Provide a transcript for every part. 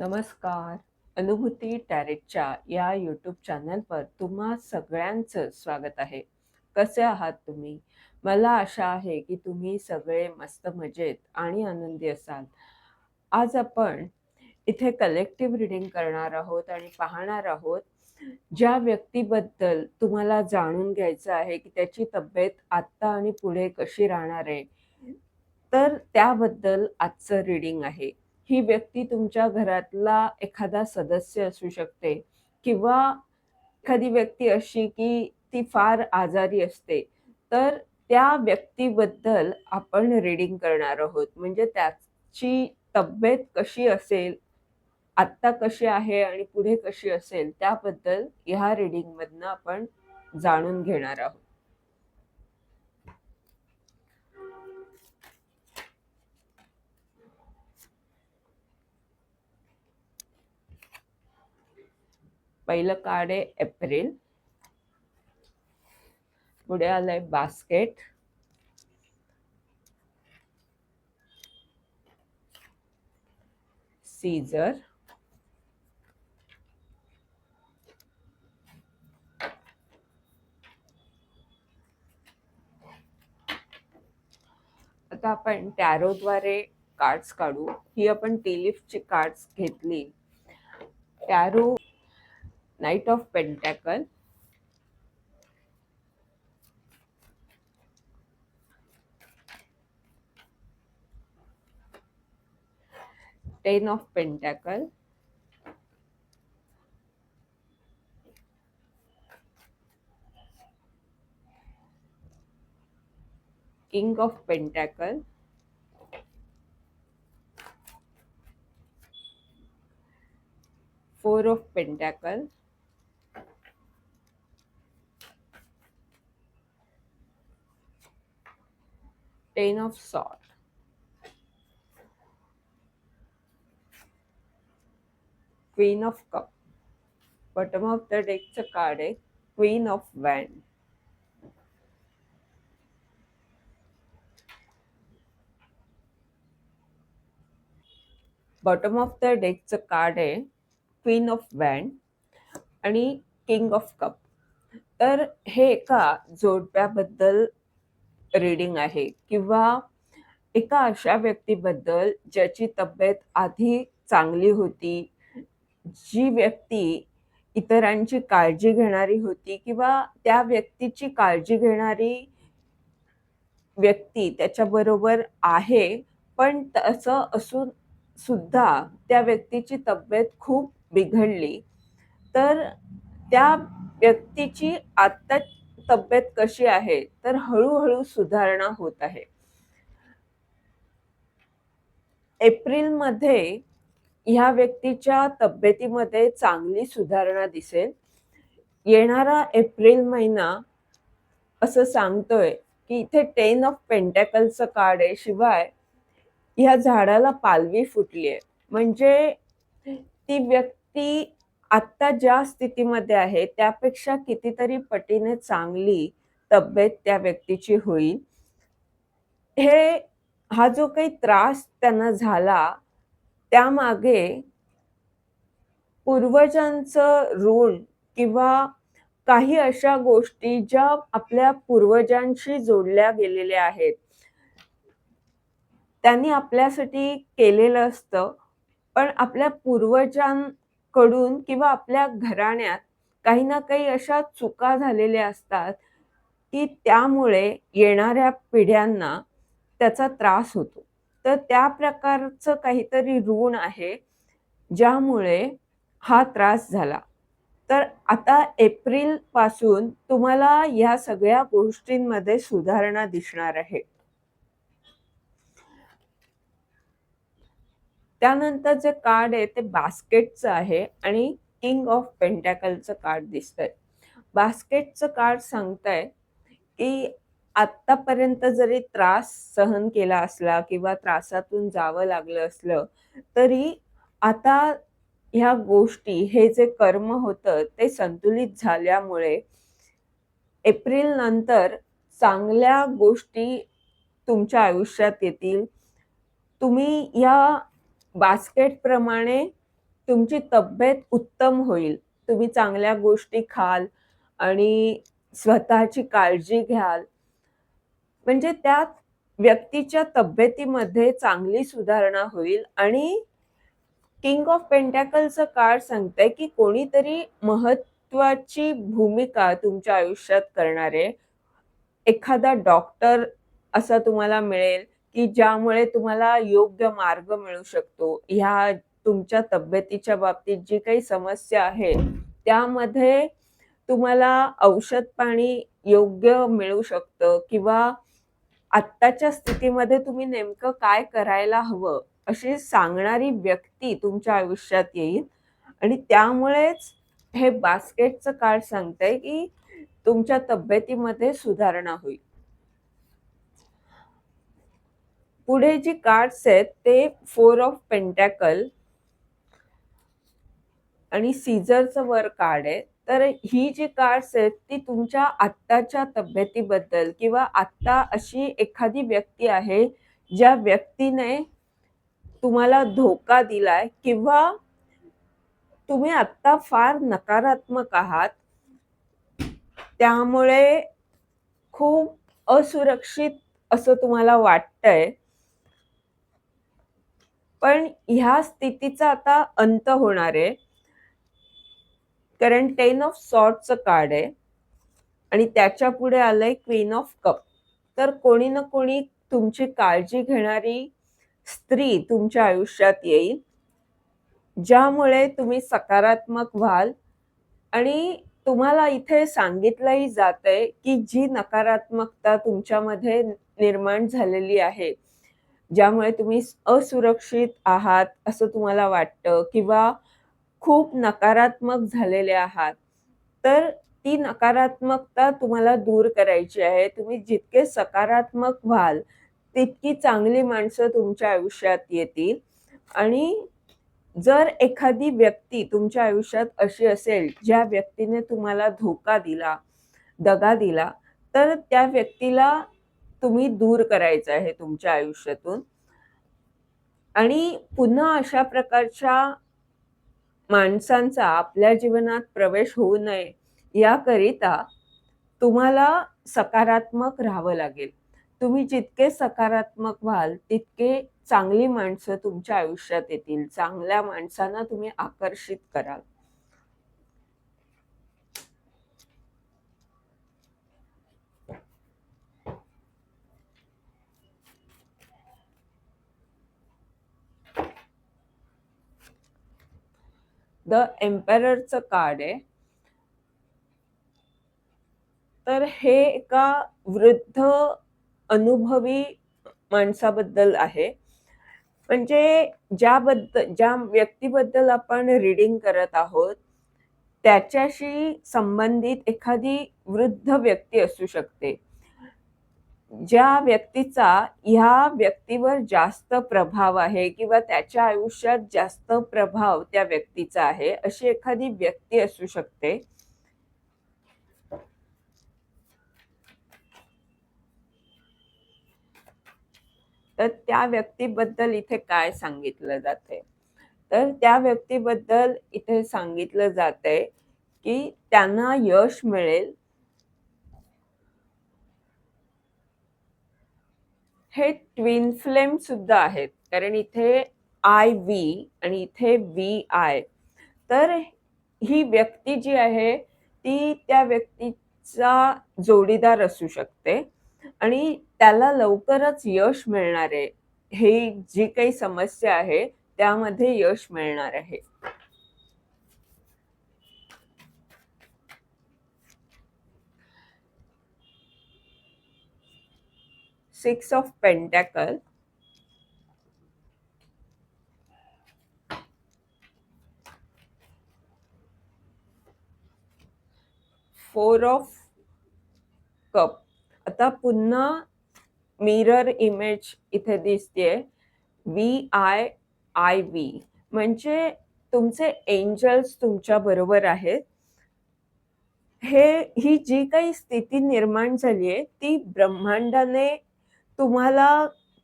नमस्कार अनुभूती टॅरेटच्या या यूट्यूब चॅनलवर तुम्हा सगळ्यांचं स्वागत आहे कसे आहात तुम्ही मला आशा आहे की तुम्ही सगळे मस्त मजेत आणि आनंदी असाल आज आपण इथे कलेक्टिव्ह रिडिंग करणार आहोत आणि पाहणार आहोत ज्या व्यक्तीबद्दल तुम्हाला जाणून घ्यायचं आहे की त्याची तब्येत आत्ता आणि पुढे कशी राहणार आहे तर त्याबद्दल आजचं रीडिंग आहे ही व्यक्ती तुमच्या घरातला एखादा सदस्य असू शकते किंवा एखादी व्यक्ती अशी की ती फार आजारी असते तर त्या व्यक्तीबद्दल आपण रीडिंग करणार आहोत म्हणजे त्याची तब्येत कशी असेल आत्ता कशी आहे आणि पुढे कशी असेल त्याबद्दल ह्या रिडिंगमधनं आपण जाणून घेणार आहोत पहिलं कार्ड आहे एप्रिल पुढे आहे बास्केट सीजर आता आपण टॅरोद्वारे कार्ड्स काढू ही आपण टेलिफची कार्ड्स घेतली tarot Knight of Pentacle, Ten of Pentacle, King of Pentacle, Four of Pentacle, of sword queen of cup bottom of the डेकचं card आहे queen of wand bottom of the डेकचं card आहे queen of wand आणि king of cup तर हे एका जोडप्याबद्दल reading आहे किंवा एका अशा व्यक्तीबद्दल ज्याची तब्येत आधी चांगली होती जी व्यक्ती इतरांची काळजी घेणारी होती किंवा त्या व्यक्तीची काळजी घेणारी व्यक्ती त्याच्याबरोबर आहे पण तसं असून सुद्धा त्या व्यक्तीची तब्येत खूप बिघडली तर त्या व्यक्तीची आत्ता तब्येत कशी आहे तर हळूहळू सुधारणा होत आहे एप्रिलमध्ये ह्या व्यक्तीच्या तब्येतीमध्ये चांगली सुधारणा दिसेल येणारा एप्रिल महिना असं सांगतोय की इथे टेन ऑफ पेंटॅकलचं कार्ड आहे शिवाय ह्या झाडाला पालवी फुटली आहे म्हणजे ती व्यक्ती आत्ता ज्या स्थितीमध्ये आहे त्यापेक्षा कितीतरी पटीने चांगली तब्येत त्या व्यक्तीची होईल हे हा जो काही त्रास त्यांना झाला त्यामागे पूर्वजांचं ऋण किंवा काही अशा गोष्टी ज्या आपल्या पूर्वजांशी जोडल्या गेलेल्या आहेत त्यांनी आपल्यासाठी केलेलं असतं पण आपल्या पूर्वजां कडून किंवा आपल्या घराण्यात काही ना काही अशा चुका झालेल्या असतात की त्यामुळे येणाऱ्या पिढ्यांना त्याचा त्रास होतो तर त्या प्रकारचं काहीतरी ऋण आहे ज्यामुळे हा त्रास झाला तर आता एप्रिलपासून तुम्हाला या सगळ्या गोष्टींमध्ये सुधारणा दिसणार आहे त्यानंतर जे कार्ड आहे ते बास्केटचं आहे आणि किंग ऑफ पेंटॅकलचं कार्ड दिसतंय बास्केटचं कार्ड सांगतंय की आत्तापर्यंत जरी त्रास सहन केला असला किंवा त्रासातून जावं लागलं असलं तरी आता ह्या गोष्टी हे जे कर्म होतं ते संतुलित झाल्यामुळे एप्रिल नंतर चांगल्या गोष्टी तुमच्या आयुष्यात येतील तुम्ही या बास्केट प्रमाणे तुमची तब्येत उत्तम होईल तुम्ही चांगल्या गोष्टी खाल आणि स्वतःची काळजी घ्याल म्हणजे त्यात व्यक्तीच्या तब्येतीमध्ये चांगली सुधारणा होईल आणि किंग ऑफ पेंटॅकलचं कार्ड सांगतंय की कोणीतरी महत्वाची भूमिका तुमच्या आयुष्यात करणारे एखादा डॉक्टर असा तुम्हाला मिळेल की ज्यामुळे तुम्हाला योग्य मार्ग मिळू शकतो ह्या तुमच्या तब्येतीच्या बाबतीत जी काही समस्या आहे त्यामध्ये तुम्हाला औषध पाणी योग्य मिळू शकतं किंवा आत्ताच्या स्थितीमध्ये तुम्ही नेमकं काय करायला हवं अशी सांगणारी व्यक्ती तुमच्या आयुष्यात येईल आणि त्यामुळेच हे बास्केटचं कार्ड सांगतंय की तुमच्या तब्येतीमध्ये सुधारणा होईल पुढे जी कार्ड्स आहेत ते फोर ऑफ पेंटॅकल आणि सीझरचं वर कार्ड आहे तर ही जी कार्ड्स आहेत ती तुमच्या आत्ताच्या तब्येतीबद्दल किंवा आत्ता अशी एखादी व्यक्ती आहे ज्या व्यक्तीने तुम्हाला धोका दिलाय किंवा तुम्ही आत्ता फार नकारात्मक आहात त्यामुळे खूप असुरक्षित असं तुम्हाला वाटतंय पण ह्या स्थितीचा आता अंत होणार आहे कारण टेन ऑफ सॉर्टचं कार्ड आहे आणि त्याच्या पुढे आलंय क्वीन ऑफ कप तर कोणी ना कोणी तुमची काळजी घेणारी स्त्री तुमच्या आयुष्यात येईल ज्यामुळे तुम्ही सकारात्मक व्हाल आणि तुम्हाला इथे सांगितलंही जात आहे की जी नकारात्मकता तुमच्यामध्ये निर्माण झालेली आहे ज्यामुळे तुम्ही असुरक्षित आहात असं तुम्हाला वाटतं किंवा खूप नकारात्मक झालेले आहात तर ती नकारात्मकता तुम्हाला दूर करायची आहे तुम्ही जितके सकारात्मक व्हाल तितकी चांगली माणसं तुमच्या आयुष्यात येतील आणि जर एखादी व्यक्ती तुमच्या आयुष्यात अशी असेल ज्या व्यक्तीने तुम्हाला धोका दिला दगा दिला तर त्या व्यक्तीला तुम्ही दूर करायचं आहे तुमच्या आयुष्यातून आणि पुन्हा अशा प्रकारच्या माणसांचा आपल्या जीवनात प्रवेश होऊ नये याकरिता तुम्हाला सकारात्मक राहावं लागेल तुम्ही जितके सकारात्मक व्हाल तितके चांगली माणसं तुमच्या आयुष्यात येतील चांगल्या माणसांना तुम्ही आकर्षित कराल द च कार्ड आहे तर हे एका वृद्ध अनुभवी माणसाबद्दल आहे म्हणजे ज्याबद्दल ज्या व्यक्तीबद्दल आपण रीडिंग करत आहोत त्याच्याशी संबंधित एखादी वृद्ध व्यक्ती असू शकते ज्या व्यक्तीचा ह्या व्यक्तीवर जास्त प्रभाव आहे किंवा त्याच्या आयुष्यात जास्त प्रभाव त्या व्यक्तीचा आहे अशी एखादी व्यक्ती असू शकते तर त्या व्यक्तीबद्दल इथे काय सांगितलं जाते तर त्या व्यक्तीबद्दल इथे सांगितलं जाते की त्यांना यश मिळेल हे ट्विन फ्लेम सुद्धा आहेत कारण इथे आय व्ही आणि इथे व्ही आय तर ही व्यक्ती जी आहे ती त्या व्यक्तीचा जोडीदार असू शकते आणि त्याला लवकरच यश मिळणार आहे हे जी काही समस्या आहे त्यामध्ये यश मिळणार आहे six of pentacle four of cup आता पुन्हा मिरर इमेज इथे दिसते वी आय आय व्ही म्हणजे तुमचे एंजल्स तुमच्या बरोबर आहेत हे ही जी काही स्थिती निर्माण झाली आहे ती ब्रह्मांडाने तुम्हाला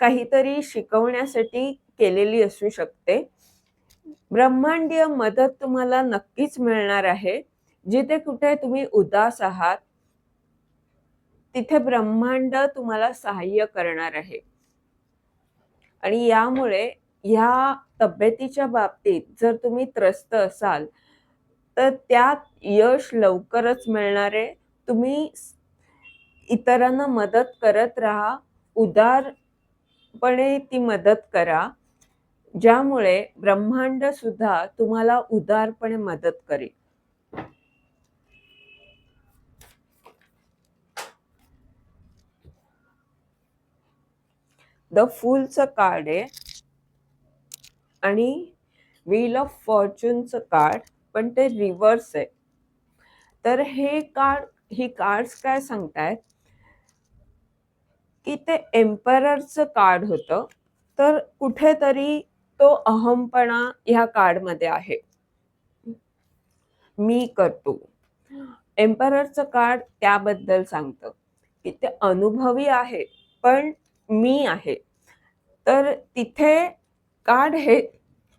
काहीतरी शिकवण्यासाठी केलेली असू शकते ब्रह्मांडीय मदत तुम्हाला नक्कीच मिळणार आहे जिथे कुठे तुम्ही उदास आहात तिथे ब्रह्मांड तुम्हाला सहाय्य करणार आहे आणि यामुळे ह्या तब्येतीच्या बाबतीत जर तुम्ही त्रस्त असाल तर त्यात यश लवकरच मिळणार आहे तुम्ही इतरांना मदत करत राहा उदारपणे ती मदत करा ज्यामुळे ब्रह्मांड सुद्धा तुम्हाला उदारपणे मदत करेल द फुलचं कार्ड आहे आणि व्हील ऑफ फॉर्च्युनचं कार्ड पण ते रिव्हर्स आहे तर हे कार्ड ही कार्ड्स काय सांगतायत की ते एम्पररचं कार्ड होतं तर कुठेतरी तो अहमपणा ह्या कार्डमध्ये आहे मी करतो एम्पररचं कार्ड त्याबद्दल सांगतं की ते अनुभवी आहे पण मी आहे तर तिथे कार्ड हे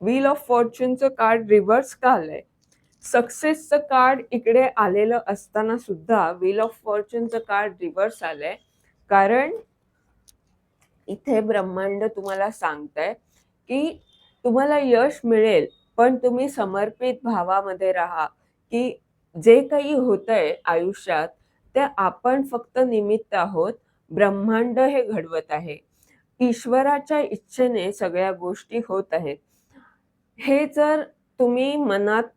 व्हील ऑफ फॉर्च्युनच कार्ड रिव्हर्स का आलंय सक्सेसचं कार्ड इकडे आलेलं असताना सुद्धा व्हील ऑफ फॉर्च्यूनचं कार्ड रिव्हर्स आलंय कारण इथे ब्रह्मांड तुम्हाला सांगतंय की तुम्हाला यश मिळेल पण तुम्ही समर्पित भावामध्ये राहा की जे काही आहे आयुष्यात ते आपण फक्त निमित्त आहोत ब्रह्मांड हे घडवत आहे ईश्वराच्या इच्छेने सगळ्या गोष्टी होत आहेत हे जर तुम्ही मनात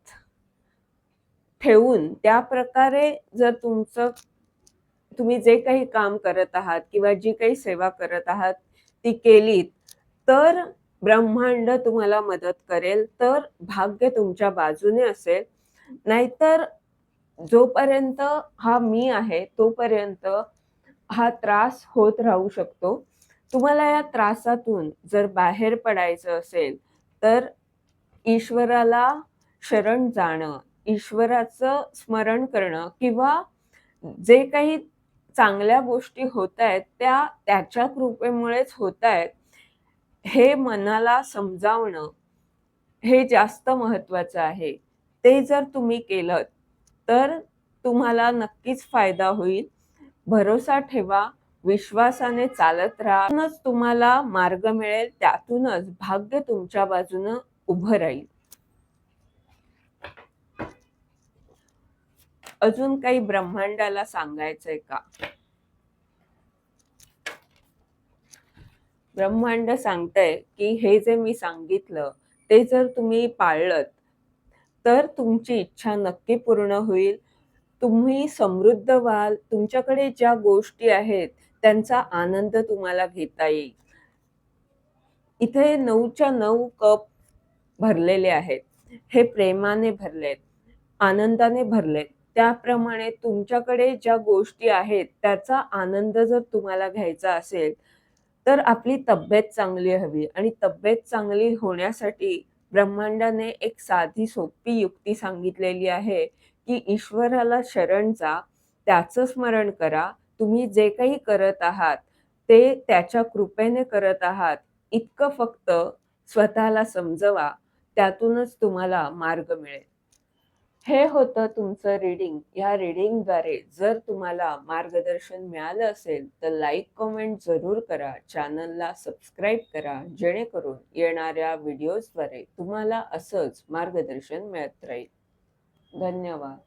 ठेवून त्या प्रकारे जर तुमचं तुम्ही जे काही काम करत आहात किंवा जी काही सेवा करत आहात ती केलीत तर ब्रह्मांड तुम्हाला मदत करेल तर भाग्य तुमच्या बाजूने असेल नाहीतर जोपर्यंत हा मी आहे तोपर्यंत हा त्रास होत राहू शकतो तुम्हाला या त्रासातून जर बाहेर पडायचं असेल तर ईश्वराला शरण जाणं ईश्वराचं स्मरण करणं किंवा जे काही चांगल्या गोष्टी होत आहेत त्या त्याच्या कृपेमुळेच होत आहेत हे मनाला समजावणं हे जास्त महत्त्वाचं आहे ते जर तुम्ही केलं तर तुम्हाला नक्कीच फायदा होईल भरोसा ठेवा विश्वासाने चालत राहूनच तुम्हाला मार्ग मिळेल त्यातूनच भाग्य तुमच्या बाजूनं उभं राहील अजून काही ब्रह्मांडाला सांगायचंय का ब्रह्मांड सांगतय की हे जे मी सांगितलं ते जर तुम्ही पाळलं तर तुमची इच्छा नक्की पूर्ण होईल तुम्ही समृद्ध व्हाल तुमच्याकडे ज्या गोष्टी आहेत त्यांचा आनंद तुम्हाला घेता येईल इथे नऊच्या नऊ कप भरलेले आहेत हे प्रेमाने भरलेत आनंदाने भरलेत त्याप्रमाणे तुमच्याकडे ज्या गोष्टी आहेत त्याचा आनंद जर तुम्हाला घ्यायचा असेल तर आपली तब्येत चांगली हवी आणि तब्येत चांगली होण्यासाठी ब्रह्मांडाने एक साधी सोपी युक्ती सांगितलेली आहे की ईश्वराला शरण जा त्याचं स्मरण करा तुम्ही जे काही करत आहात ते त्याच्या कृपेने करत आहात इतकं फक्त स्वतःला समजवा त्यातूनच तुम्हाला मार्ग मिळेल हे होतं तुमचं रीडिंग ह्या रीडिंगद्वारे जर तुम्हाला मार्गदर्शन मिळालं असेल तर लाईक कमेंट जरूर करा चॅनलला सबस्क्राईब करा जेणेकरून येणाऱ्या व्हिडिओजद्वारे तुम्हाला असंच मार्गदर्शन मिळत राहील धन्यवाद